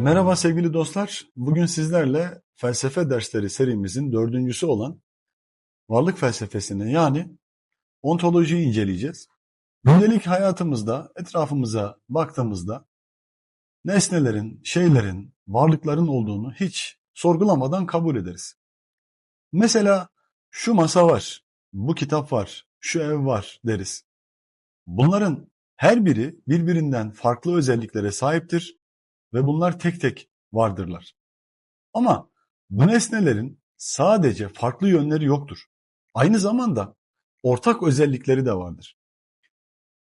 Merhaba sevgili dostlar. Bugün sizlerle felsefe dersleri serimizin dördüncüsü olan varlık felsefesini yani ontolojiyi inceleyeceğiz. Gündelik hayatımızda etrafımıza baktığımızda nesnelerin, şeylerin, varlıkların olduğunu hiç sorgulamadan kabul ederiz. Mesela şu masa var, bu kitap var, şu ev var deriz. Bunların her biri birbirinden farklı özelliklere sahiptir ve bunlar tek tek vardırlar. Ama bu nesnelerin sadece farklı yönleri yoktur. Aynı zamanda ortak özellikleri de vardır.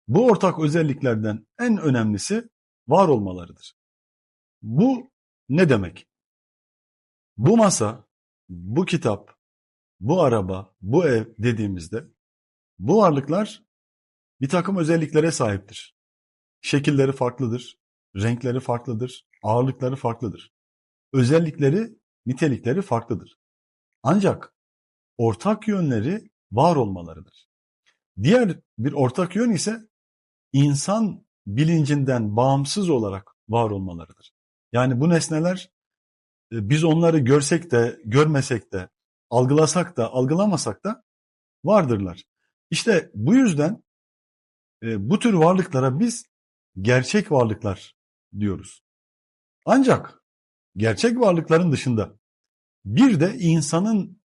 Bu ortak özelliklerden en önemlisi var olmalarıdır. Bu ne demek? Bu masa, bu kitap, bu araba, bu ev dediğimizde bu varlıklar bir takım özelliklere sahiptir. Şekilleri farklıdır, renkleri farklıdır, ağırlıkları farklıdır. Özellikleri, nitelikleri farklıdır. Ancak ortak yönleri var olmalarıdır. Diğer bir ortak yön ise insan bilincinden bağımsız olarak var olmalarıdır. Yani bu nesneler e, biz onları görsek de görmesek de algılasak da algılamasak da vardırlar. İşte bu yüzden e, bu tür varlıklara biz gerçek varlıklar diyoruz. Ancak gerçek varlıkların dışında bir de insanın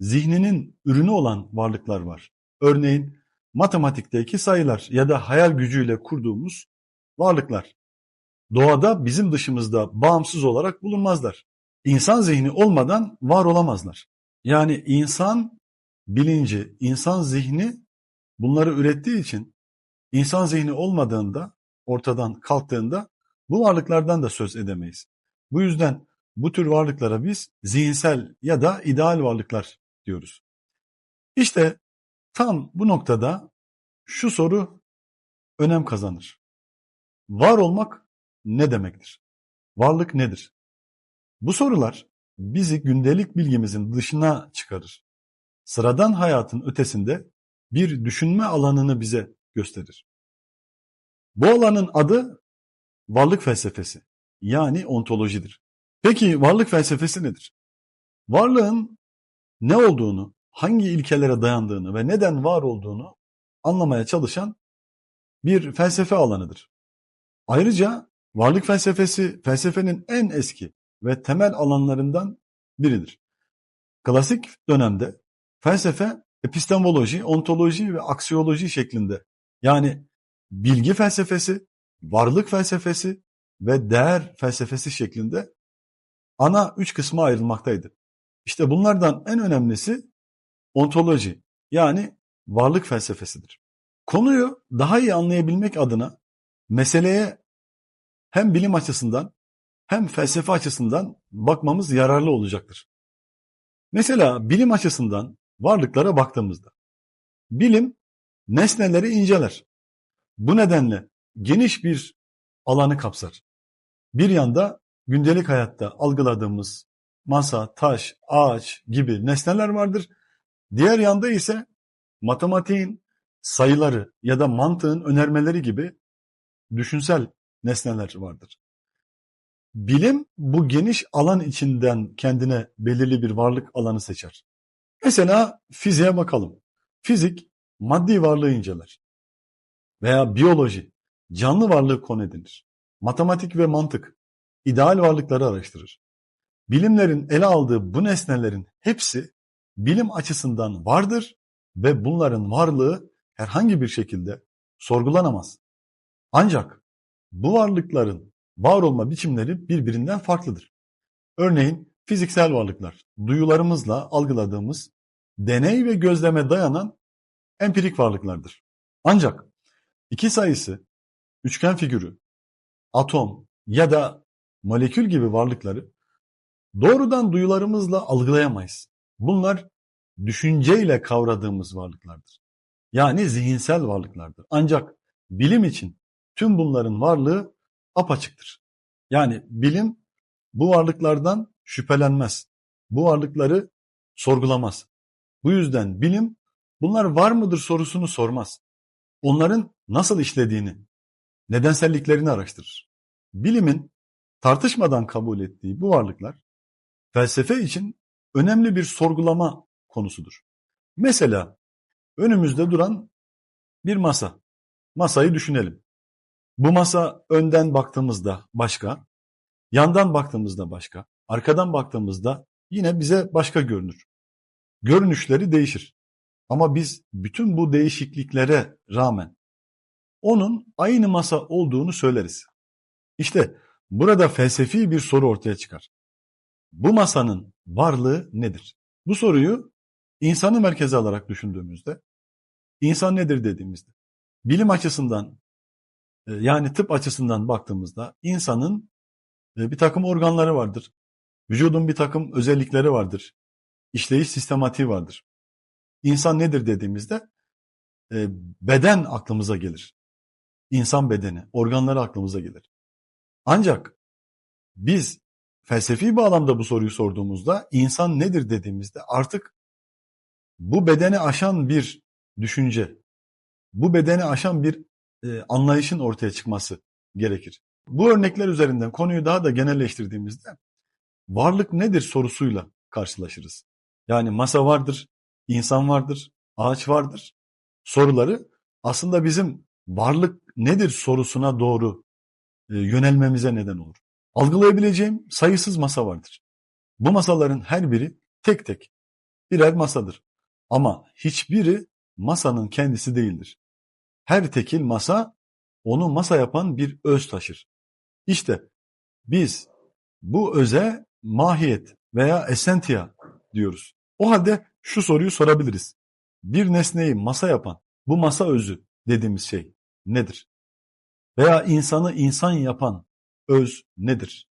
zihninin ürünü olan varlıklar var. Örneğin matematikteki sayılar ya da hayal gücüyle kurduğumuz varlıklar. Doğada bizim dışımızda bağımsız olarak bulunmazlar. İnsan zihni olmadan var olamazlar. Yani insan bilinci, insan zihni bunları ürettiği için insan zihni olmadığında, ortadan kalktığında bu varlıklardan da söz edemeyiz. Bu yüzden bu tür varlıklara biz zihinsel ya da ideal varlıklar diyoruz. İşte tam bu noktada şu soru önem kazanır. Var olmak ne demektir? Varlık nedir? Bu sorular bizi gündelik bilgimizin dışına çıkarır. Sıradan hayatın ötesinde bir düşünme alanını bize gösterir. Bu alanın adı varlık felsefesi yani ontolojidir. Peki varlık felsefesi nedir? Varlığın ne olduğunu, hangi ilkelere dayandığını ve neden var olduğunu anlamaya çalışan bir felsefe alanıdır. Ayrıca varlık felsefesi felsefenin en eski ve temel alanlarından biridir. Klasik dönemde felsefe epistemoloji, ontoloji ve aksiyoloji şeklinde yani bilgi felsefesi, varlık felsefesi ve değer felsefesi şeklinde ana üç kısma ayrılmaktaydı. İşte bunlardan en önemlisi ontoloji yani varlık felsefesidir. Konuyu daha iyi anlayabilmek adına meseleye hem bilim açısından hem felsefe açısından bakmamız yararlı olacaktır. Mesela bilim açısından varlıklara baktığımızda bilim nesneleri inceler. Bu nedenle geniş bir alanı kapsar. Bir yanda gündelik hayatta algıladığımız masa, taş, ağaç gibi nesneler vardır. Diğer yanda ise matematiğin sayıları ya da mantığın önermeleri gibi düşünsel nesneler vardır. Bilim bu geniş alan içinden kendine belirli bir varlık alanı seçer. Mesela fiziğe bakalım. Fizik maddi varlığı inceler. Veya biyoloji canlı varlığı konu edinir. Matematik ve mantık ideal varlıkları araştırır. Bilimlerin ele aldığı bu nesnelerin hepsi bilim açısından vardır ve bunların varlığı herhangi bir şekilde sorgulanamaz. Ancak bu varlıkların var olma biçimleri birbirinden farklıdır. Örneğin fiziksel varlıklar, duyularımızla algıladığımız deney ve gözleme dayanan empirik varlıklardır. Ancak iki sayısı, üçgen figürü, atom ya da molekül gibi varlıkları doğrudan duyularımızla algılayamayız. Bunlar düşünceyle kavradığımız varlıklardır. Yani zihinsel varlıklardır. Ancak bilim için tüm bunların varlığı apaçıktır. Yani bilim bu varlıklardan şüphelenmez. Bu varlıkları sorgulamaz. Bu yüzden bilim bunlar var mıdır sorusunu sormaz. Onların nasıl işlediğini, nedenselliklerini araştırır. Bilimin tartışmadan kabul ettiği bu varlıklar felsefe için önemli bir sorgulama konusudur. Mesela önümüzde duran bir masa. Masayı düşünelim. Bu masa önden baktığımızda başka, yandan baktığımızda başka, arkadan baktığımızda yine bize başka görünür. Görünüşleri değişir. Ama biz bütün bu değişikliklere rağmen onun aynı masa olduğunu söyleriz. İşte burada felsefi bir soru ortaya çıkar. Bu masanın varlığı nedir? Bu soruyu insanı merkeze alarak düşündüğümüzde, insan nedir dediğimizde, bilim açısından e, yani tıp açısından baktığımızda insanın e, bir takım organları vardır. Vücudun bir takım özellikleri vardır. İşleyiş sistematiği vardır. İnsan nedir dediğimizde e, beden aklımıza gelir. İnsan bedeni, organları aklımıza gelir. Ancak biz felsefi bağlamda bu soruyu sorduğumuzda insan nedir dediğimizde artık bu bedeni aşan bir düşünce, bu bedeni aşan bir e, anlayışın ortaya çıkması gerekir. Bu örnekler üzerinden konuyu daha da genelleştirdiğimizde varlık nedir sorusuyla karşılaşırız. Yani masa vardır, insan vardır, ağaç vardır soruları aslında bizim varlık nedir sorusuna doğru e, yönelmemize neden olur. Algılayabileceğim sayısız masa vardır. Bu masaların her biri tek tek birer masadır. Ama hiçbiri masanın kendisi değildir. Her tekil masa onu masa yapan bir öz taşır. İşte biz bu öze mahiyet veya esentia diyoruz. O halde şu soruyu sorabiliriz. Bir nesneyi masa yapan bu masa özü dediğimiz şey nedir? Veya insanı insan yapan öz nedir?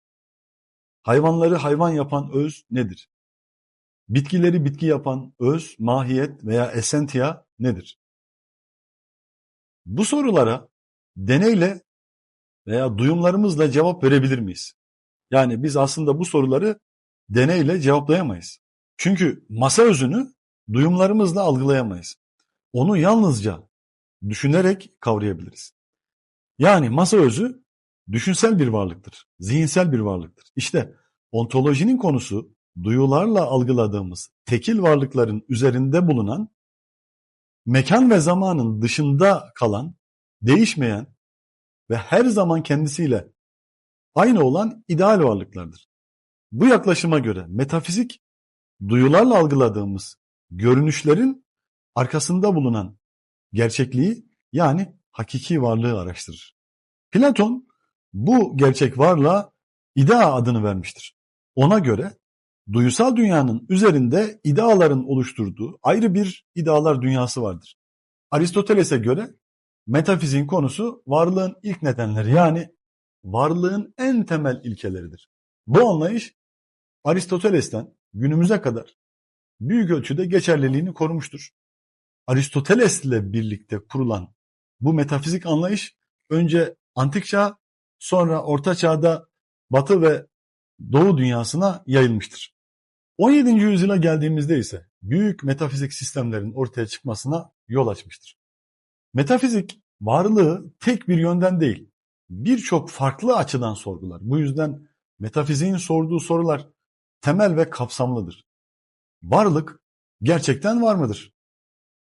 Hayvanları hayvan yapan öz nedir? Bitkileri bitki yapan öz, mahiyet veya esentia nedir? Bu sorulara deneyle veya duyumlarımızla cevap verebilir miyiz? Yani biz aslında bu soruları deneyle cevaplayamayız. Çünkü masa özünü duyumlarımızla algılayamayız. Onu yalnızca düşünerek kavrayabiliriz. Yani masa özü düşünsel bir varlıktır, zihinsel bir varlıktır. İşte ontolojinin konusu duyularla algıladığımız tekil varlıkların üzerinde bulunan, mekan ve zamanın dışında kalan, değişmeyen ve her zaman kendisiyle aynı olan ideal varlıklardır. Bu yaklaşıma göre metafizik, duyularla algıladığımız görünüşlerin arkasında bulunan gerçekliği yani hakiki varlığı araştırır. Platon bu gerçek varlığa idea adını vermiştir. Ona göre duyusal dünyanın üzerinde ideaların oluşturduğu ayrı bir idealar dünyası vardır. Aristoteles'e göre metafiziğin konusu varlığın ilk nedenleri yani varlığın en temel ilkeleridir. Bu anlayış Aristoteles'ten günümüze kadar büyük ölçüde geçerliliğini korumuştur. Aristoteles'le birlikte kurulan bu metafizik anlayış önce antik çağ sonra orta çağda batı ve doğu dünyasına yayılmıştır. 17. yüzyıla geldiğimizde ise büyük metafizik sistemlerin ortaya çıkmasına yol açmıştır. Metafizik varlığı tek bir yönden değil, birçok farklı açıdan sorgular. Bu yüzden metafiziğin sorduğu sorular temel ve kapsamlıdır. Varlık gerçekten var mıdır?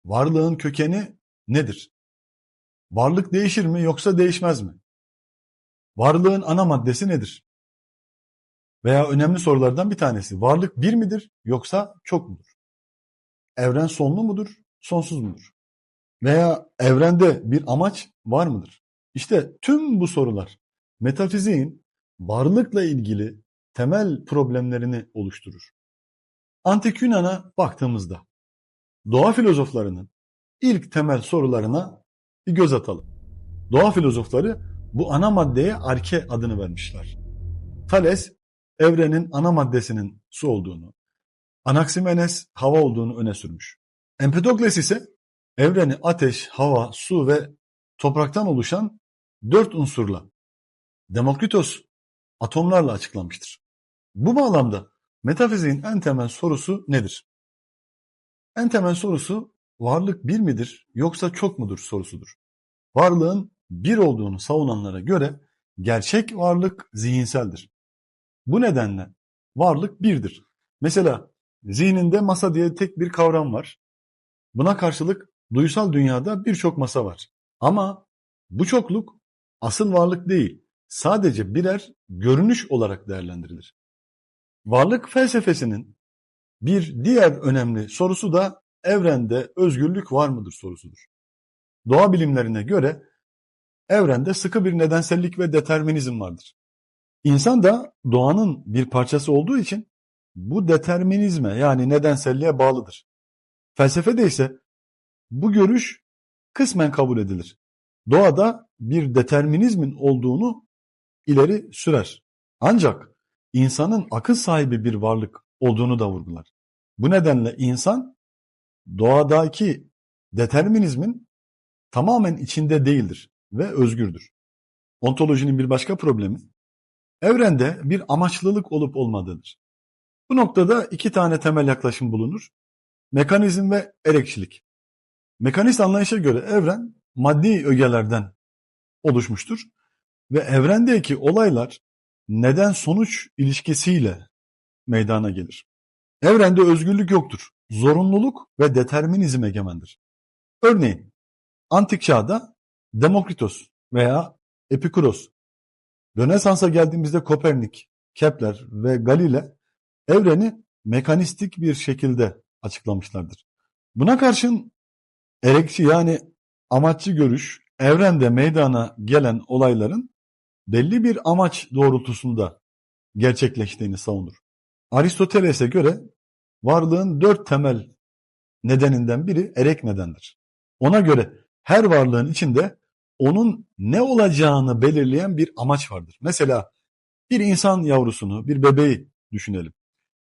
Varlığın kökeni nedir? Varlık değişir mi yoksa değişmez mi? Varlığın ana maddesi nedir? Veya önemli sorulardan bir tanesi. Varlık bir midir yoksa çok mudur? Evren sonlu mudur, sonsuz mudur? Veya evrende bir amaç var mıdır? İşte tüm bu sorular metafiziğin varlıkla ilgili temel problemlerini oluşturur. Antik Yunan'a baktığımızda doğa filozoflarının ilk temel sorularına bir göz atalım. Doğa filozofları bu ana maddeye arke adını vermişler. Thales evrenin ana maddesinin su olduğunu, Anaximenes hava olduğunu öne sürmüş. Empedokles ise evreni ateş, hava, su ve topraktan oluşan dört unsurla, Demokritos atomlarla açıklamıştır. Bu bağlamda metafiziğin en temel sorusu nedir? En temel sorusu varlık bir midir yoksa çok mudur sorusudur. Varlığın bir olduğunu savunanlara göre gerçek varlık zihinseldir. Bu nedenle varlık birdir. Mesela zihninde masa diye tek bir kavram var. Buna karşılık duysal dünyada birçok masa var. Ama bu çokluk asıl varlık değil, sadece birer görünüş olarak değerlendirilir. Varlık felsefesinin bir diğer önemli sorusu da evrende özgürlük var mıdır sorusudur. Doğa bilimlerine göre evrende sıkı bir nedensellik ve determinizm vardır. İnsan da doğanın bir parçası olduğu için bu determinizme yani nedenselliğe bağlıdır. Felsefede ise bu görüş kısmen kabul edilir. Doğada bir determinizmin olduğunu ileri sürer. Ancak insanın akıl sahibi bir varlık olduğunu da vurgular. Bu nedenle insan doğadaki determinizmin tamamen içinde değildir ve özgürdür. Ontolojinin bir başka problemi evrende bir amaçlılık olup olmadığıdır. Bu noktada iki tane temel yaklaşım bulunur. Mekanizm ve erekçilik. Mekanist anlayışa göre evren maddi ögelerden oluşmuştur ve evrendeki olaylar neden sonuç ilişkisiyle meydana gelir. Evrende özgürlük yoktur. Zorunluluk ve determinizm egemendir. Örneğin antik çağda Demokritos veya Epikuros, Rönesans'a geldiğimizde Kopernik, Kepler ve Galile evreni mekanistik bir şekilde açıklamışlardır. Buna karşın erekçi yani amaççı görüş evrende meydana gelen olayların belli bir amaç doğrultusunda gerçekleştiğini savunur. Aristoteles'e göre varlığın dört temel nedeninden biri erek nedendir. Ona göre her varlığın içinde onun ne olacağını belirleyen bir amaç vardır. Mesela bir insan yavrusunu, bir bebeği düşünelim.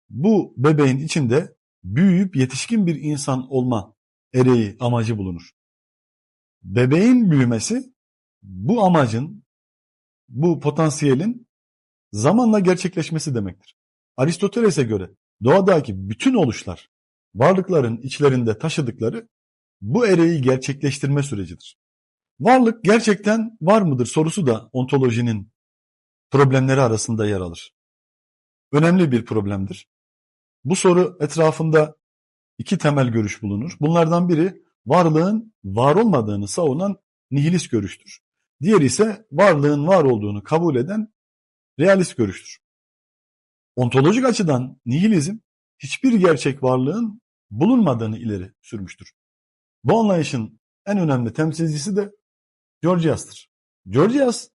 Bu bebeğin içinde büyüyüp yetişkin bir insan olma ereği, amacı bulunur. Bebeğin büyümesi bu amacın, bu potansiyelin zamanla gerçekleşmesi demektir. Aristoteles'e göre doğadaki bütün oluşlar, varlıkların içlerinde taşıdıkları bu ereği gerçekleştirme sürecidir. Varlık gerçekten var mıdır sorusu da ontolojinin problemleri arasında yer alır. Önemli bir problemdir. Bu soru etrafında iki temel görüş bulunur. Bunlardan biri varlığın var olmadığını savunan nihilist görüştür. Diğeri ise varlığın var olduğunu kabul eden realist görüştür. Ontolojik açıdan nihilizm hiçbir gerçek varlığın bulunmadığını ileri sürmüştür. Bu anlayışın en önemli temsilcisi de Georgias'tır. Georgias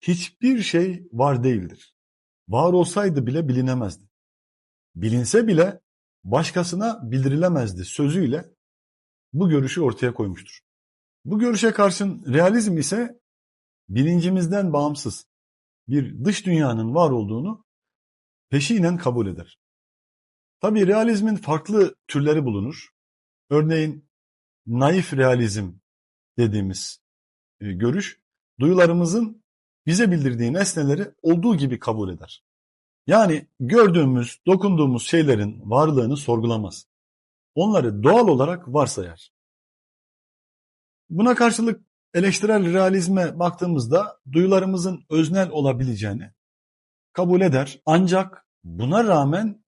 hiçbir şey var değildir. Var olsaydı bile bilinemezdi. Bilinse bile başkasına bildirilemezdi sözüyle bu görüşü ortaya koymuştur. Bu görüşe karşın realizm ise bilincimizden bağımsız bir dış dünyanın var olduğunu peşinen kabul eder. Tabi realizmin farklı türleri bulunur. Örneğin naif realizm dediğimiz e, görüş, duyularımızın bize bildirdiği nesneleri olduğu gibi kabul eder. Yani gördüğümüz, dokunduğumuz şeylerin varlığını sorgulamaz. Onları doğal olarak varsayar. Buna karşılık eleştirel realizme baktığımızda duyularımızın öznel olabileceğini kabul eder. Ancak buna rağmen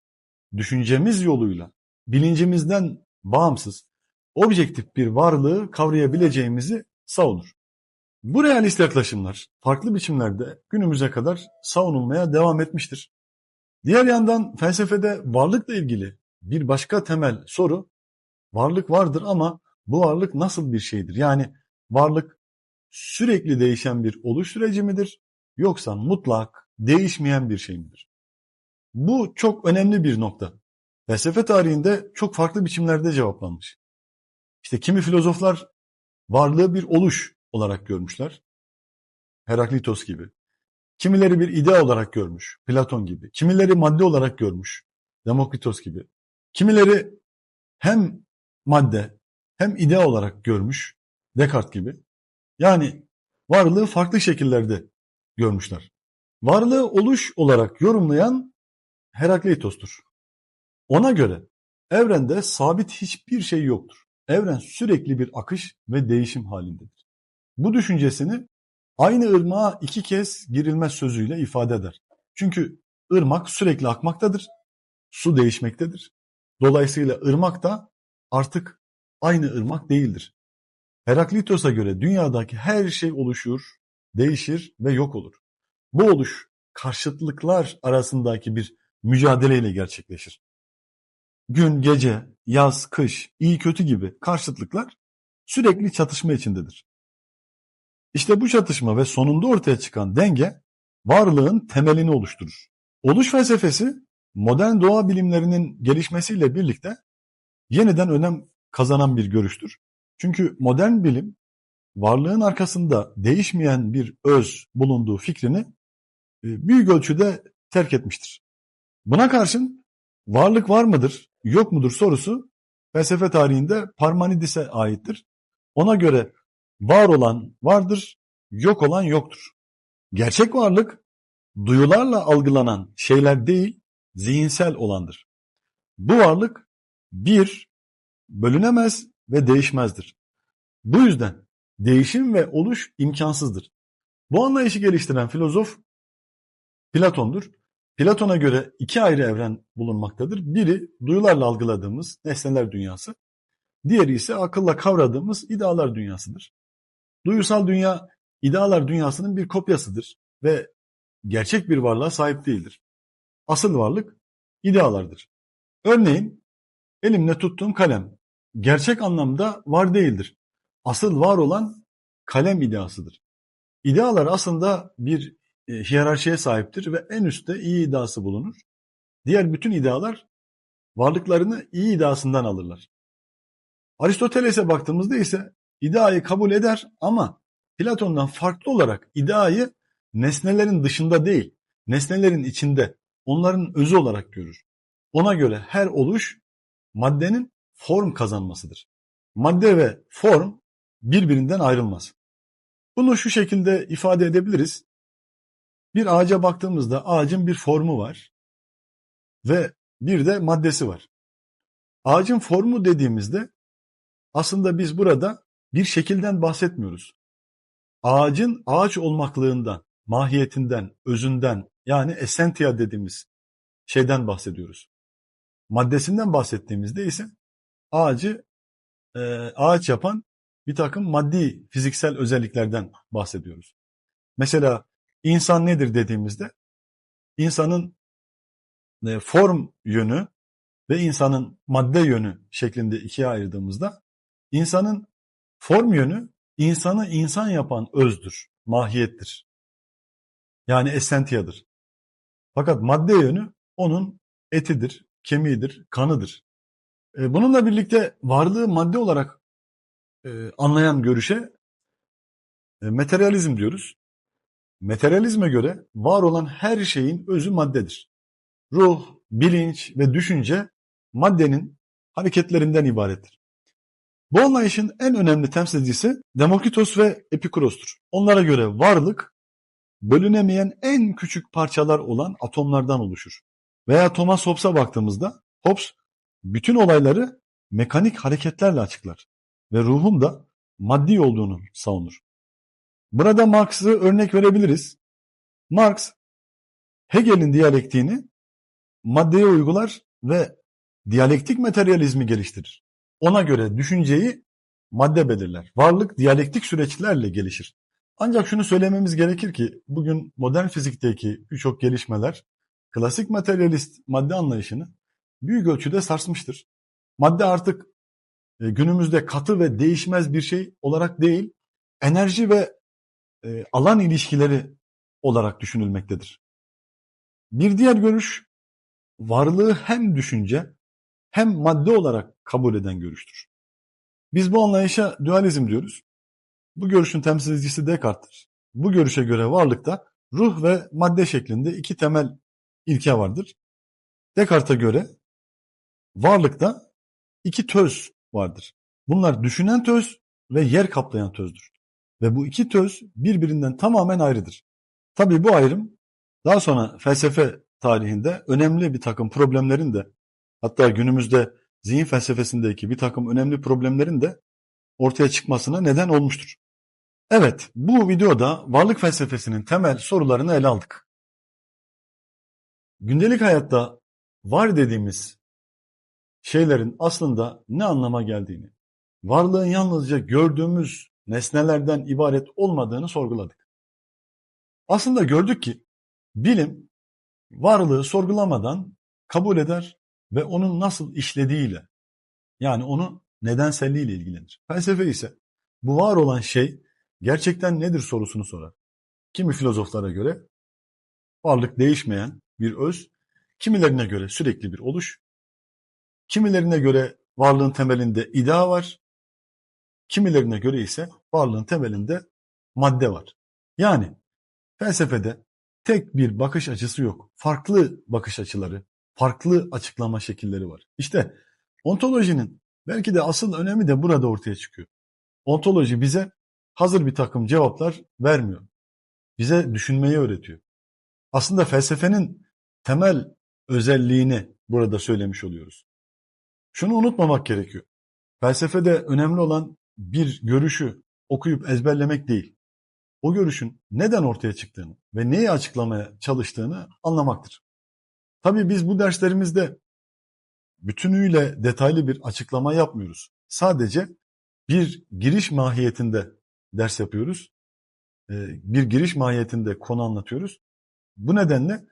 düşüncemiz yoluyla bilincimizden bağımsız, objektif bir varlığı kavrayabileceğimizi savunur. Bu realist yaklaşımlar farklı biçimlerde günümüze kadar savunulmaya devam etmiştir. Diğer yandan felsefede varlıkla ilgili bir başka temel soru, varlık vardır ama bu varlık nasıl bir şeydir? Yani varlık sürekli değişen bir oluş süreci midir? Yoksa mutlak, değişmeyen bir şey midir? Bu çok önemli bir nokta. Felsefe tarihinde çok farklı biçimlerde cevaplanmış. İşte kimi filozoflar varlığı bir oluş olarak görmüşler. Heraklitos gibi. Kimileri bir ide olarak görmüş. Platon gibi. Kimileri madde olarak görmüş. Demokritos gibi. Kimileri hem madde hem ide olarak görmüş. Descartes gibi. Yani varlığı farklı şekillerde görmüşler. Varlığı oluş olarak yorumlayan Herakleitos'tur. Ona göre evrende sabit hiçbir şey yoktur. Evren sürekli bir akış ve değişim halindedir. Bu düşüncesini aynı ırmağa iki kez girilmez sözüyle ifade eder. Çünkü ırmak sürekli akmaktadır, su değişmektedir. Dolayısıyla ırmak da artık aynı ırmak değildir. Heraklitos'a göre dünyadaki her şey oluşur, değişir ve yok olur. Bu oluş karşıtlıklar arasındaki bir mücadeleyle gerçekleşir. Gün, gece, yaz, kış, iyi kötü gibi karşıtlıklar sürekli çatışma içindedir. İşte bu çatışma ve sonunda ortaya çıkan denge varlığın temelini oluşturur. Oluş felsefesi modern doğa bilimlerinin gelişmesiyle birlikte yeniden önem kazanan bir görüştür. Çünkü modern bilim varlığın arkasında değişmeyen bir öz bulunduğu fikrini büyük ölçüde terk etmiştir. Buna karşın varlık var mıdır, yok mudur sorusu felsefe tarihinde Parmenides'e aittir. Ona göre var olan vardır, yok olan yoktur. Gerçek varlık duyularla algılanan şeyler değil, zihinsel olandır. Bu varlık bir, bölünemez ve değişmezdir. Bu yüzden değişim ve oluş imkansızdır. Bu anlayışı geliştiren filozof Platon'dur. Platon'a göre iki ayrı evren bulunmaktadır. Biri duyularla algıladığımız nesneler dünyası, diğeri ise akılla kavradığımız idealar dünyasıdır. Duyusal dünya idealar dünyasının bir kopyasıdır ve gerçek bir varlığa sahip değildir. Asıl varlık idealardır. Örneğin elimle tuttuğum kalem gerçek anlamda var değildir. Asıl var olan kalem ideasıdır. İdealar aslında bir hiyerarşiye sahiptir ve en üstte iyi iddiası bulunur. Diğer bütün idealar varlıklarını iyi iddiasından alırlar. Aristoteles'e baktığımızda ise ideayı kabul eder ama Platon'dan farklı olarak ideayı nesnelerin dışında değil, nesnelerin içinde, onların özü olarak görür. Ona göre her oluş maddenin form kazanmasıdır. Madde ve form birbirinden ayrılmaz. Bunu şu şekilde ifade edebiliriz. Bir ağaca baktığımızda ağacın bir formu var ve bir de maddesi var. Ağacın formu dediğimizde aslında biz burada bir şekilden bahsetmiyoruz. Ağacın ağaç olmaklığından, mahiyetinden, özünden yani esentia dediğimiz şeyden bahsediyoruz. Maddesinden bahsettiğimizde ise ağacı e, ağaç yapan bir takım maddi fiziksel özelliklerden bahsediyoruz. Mesela insan nedir dediğimizde insanın e, form yönü ve insanın madde yönü şeklinde ikiye ayırdığımızda insanın form yönü insanı insan yapan özdür, mahiyettir. Yani esentiyadır. Fakat madde yönü onun etidir, kemiğidir, kanıdır. E, bununla birlikte varlığı madde olarak e, anlayan görüşe materyalizm diyoruz. Materyalizme göre var olan her şeyin özü maddedir. Ruh, bilinç ve düşünce maddenin hareketlerinden ibarettir. Bu anlayışın en önemli temsilcisi Demokritos ve Epikuros'tur. Onlara göre varlık bölünemeyen en küçük parçalar olan atomlardan oluşur. Veya Thomas Hobbes'a baktığımızda Hobbes bütün olayları mekanik hareketlerle açıklar ve ruhun da maddi olduğunu savunur. Burada Marx'ı örnek verebiliriz. Marx, Hegel'in diyalektiğini maddeye uygular ve diyalektik materyalizmi geliştirir. Ona göre düşünceyi madde belirler. Varlık diyalektik süreçlerle gelişir. Ancak şunu söylememiz gerekir ki bugün modern fizikteki birçok gelişmeler klasik materyalist madde anlayışını büyük ölçüde sarsmıştır. Madde artık e, günümüzde katı ve değişmez bir şey olarak değil, enerji ve alan ilişkileri olarak düşünülmektedir. Bir diğer görüş, varlığı hem düşünce hem madde olarak kabul eden görüştür. Biz bu anlayışa dualizm diyoruz. Bu görüşün temsilcisi Descartes'tir. Bu görüşe göre varlıkta ruh ve madde şeklinde iki temel ilke vardır. Descartes'e göre varlıkta iki töz vardır. Bunlar düşünen töz ve yer kaplayan tözdür. Ve bu iki töz birbirinden tamamen ayrıdır. Tabii bu ayrım daha sonra felsefe tarihinde önemli bir takım problemlerin de hatta günümüzde zihin felsefesindeki bir takım önemli problemlerin de ortaya çıkmasına neden olmuştur. Evet, bu videoda varlık felsefesinin temel sorularını ele aldık. Gündelik hayatta var dediğimiz şeylerin aslında ne anlama geldiğini, varlığın yalnızca gördüğümüz nesnelerden ibaret olmadığını sorguladık. Aslında gördük ki bilim varlığı sorgulamadan kabul eder ve onun nasıl işlediğiyle yani onun nedenselliğiyle ilgilenir. Felsefe ise bu var olan şey gerçekten nedir sorusunu sorar. Kimi filozoflara göre varlık değişmeyen bir öz, kimilerine göre sürekli bir oluş, kimilerine göre varlığın temelinde idea var, kimilerine göre ise varlığın temelinde madde var. Yani felsefede tek bir bakış açısı yok. Farklı bakış açıları, farklı açıklama şekilleri var. İşte ontolojinin belki de asıl önemi de burada ortaya çıkıyor. Ontoloji bize hazır bir takım cevaplar vermiyor. Bize düşünmeyi öğretiyor. Aslında felsefenin temel özelliğini burada söylemiş oluyoruz. Şunu unutmamak gerekiyor. Felsefede önemli olan bir görüşü okuyup ezberlemek değil. O görüşün neden ortaya çıktığını ve neyi açıklamaya çalıştığını anlamaktır. Tabii biz bu derslerimizde bütünüyle detaylı bir açıklama yapmıyoruz. Sadece bir giriş mahiyetinde ders yapıyoruz. Bir giriş mahiyetinde konu anlatıyoruz. Bu nedenle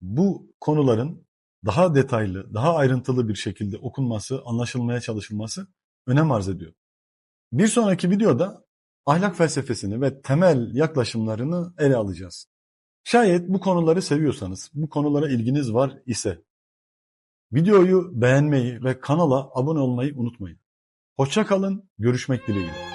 bu konuların daha detaylı, daha ayrıntılı bir şekilde okunması, anlaşılmaya çalışılması önem arz ediyor. Bir sonraki videoda ahlak felsefesini ve temel yaklaşımlarını ele alacağız. Şayet bu konuları seviyorsanız, bu konulara ilginiz var ise videoyu beğenmeyi ve kanala abone olmayı unutmayın. Hoşça kalın, görüşmek dileğiyle.